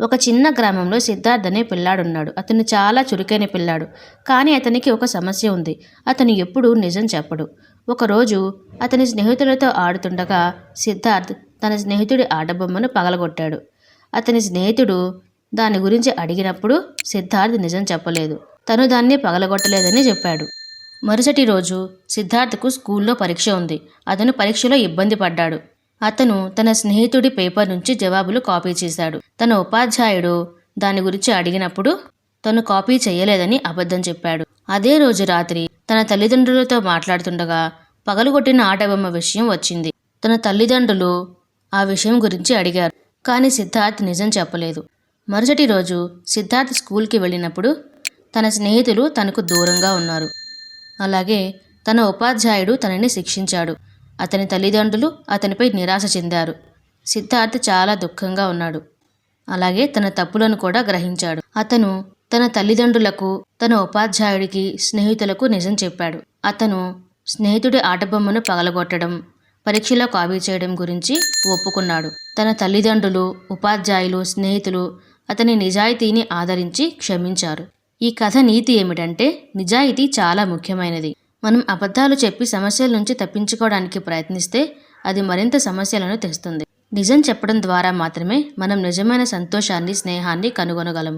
ఒక చిన్న గ్రామంలో సిద్ధార్థ్ అనే పిల్లాడున్నాడు. అతను చాలా చురుకైన పిల్లాడు. కానీ అతనికి ఒక సమస్య ఉంది. అతను ఎప్పుడూ నిజం చెప్పడు. ఒకరోజు అతని స్నేహితులతో ఆడుతుండగా సిద్ధార్థ్ తన స్నేహితుడి ఆటబొమ్మను పగలగొట్టాడు. అతని స్నేహితుడు దాని గురించి అడిగినప్పుడు సిద్ధార్థ్ నిజం చెప్పలేదు. తను దాన్ని పగలగొట్టలేదని చెప్పాడు. మరుసటి రోజు సిద్ధార్థ్కు స్కూల్లో పరీక్ష ఉంది. అతను పరీక్షలో ఇబ్బంది పడ్డాడు. అతను తన స్నేహితుడి పేపర్ నుంచి జవాబులు కాపీ చేశాడు. తన ఉపాధ్యాయుడు దాని గురించి అడిగినప్పుడు తను కాపీ చేయలేదని అబద్ధం చెప్పాడు. అదే రోజు రాత్రి తన తల్లిదండ్రులతో మాట్లాడుతుండగా పగలగొట్టిన ఆటబొమ్మ విషయం వచ్చింది. తన తల్లిదండ్రులు ఆ విషయం గురించి అడిగారు. కానీ సిద్ధార్థ్ నిజం చెప్పలేదు. మరుసటి రోజు సిద్ధార్థ్ స్కూల్కి వెళ్ళినప్పుడు తన స్నేహితులు తనకు దూరంగా ఉన్నారు. అలాగే తన ఉపాధ్యాయుడు తనని శిక్షించాడు. అతని తల్లిదండ్రులు అతనిపై నిరాశ చెందారు. సిద్ధార్థ్ చాలా దుఃఖంగా ఉన్నాడు. అలాగే తన తప్పులను కూడా గ్రహించాడు. అతను తన తల్లిదండ్రులకు తన ఉపాధ్యాయుడికి స్నేహితులకు నిజం చెప్పాడు. అతను స్నేహితుడి ఆటబొమ్మను పగలగొట్టడం పరీక్షలో కాపీ చేయడం గురించి ఒప్పుకున్నాడు. తన తల్లిదండ్రులు ఉపాధ్యాయులు స్నేహితులు అతని నిజాయితీని ఆదరించి క్షమించారు. ఈ కథ నీతి ఏమిటంటే నిజాయితీ చాలా ముఖ్యమైనది. మనం అబద్ధాలు చెప్పి సమస్యల నుంచి తప్పించుకోవడానికి ప్రయత్నిస్తే అది మరింత సమస్యలను తెస్తుంది. నిజం చెప్పడం ద్వారా మాత్రమే మనం నిజమైన సంతోషాన్ని స్నేహాన్ని కనుగొనగలము.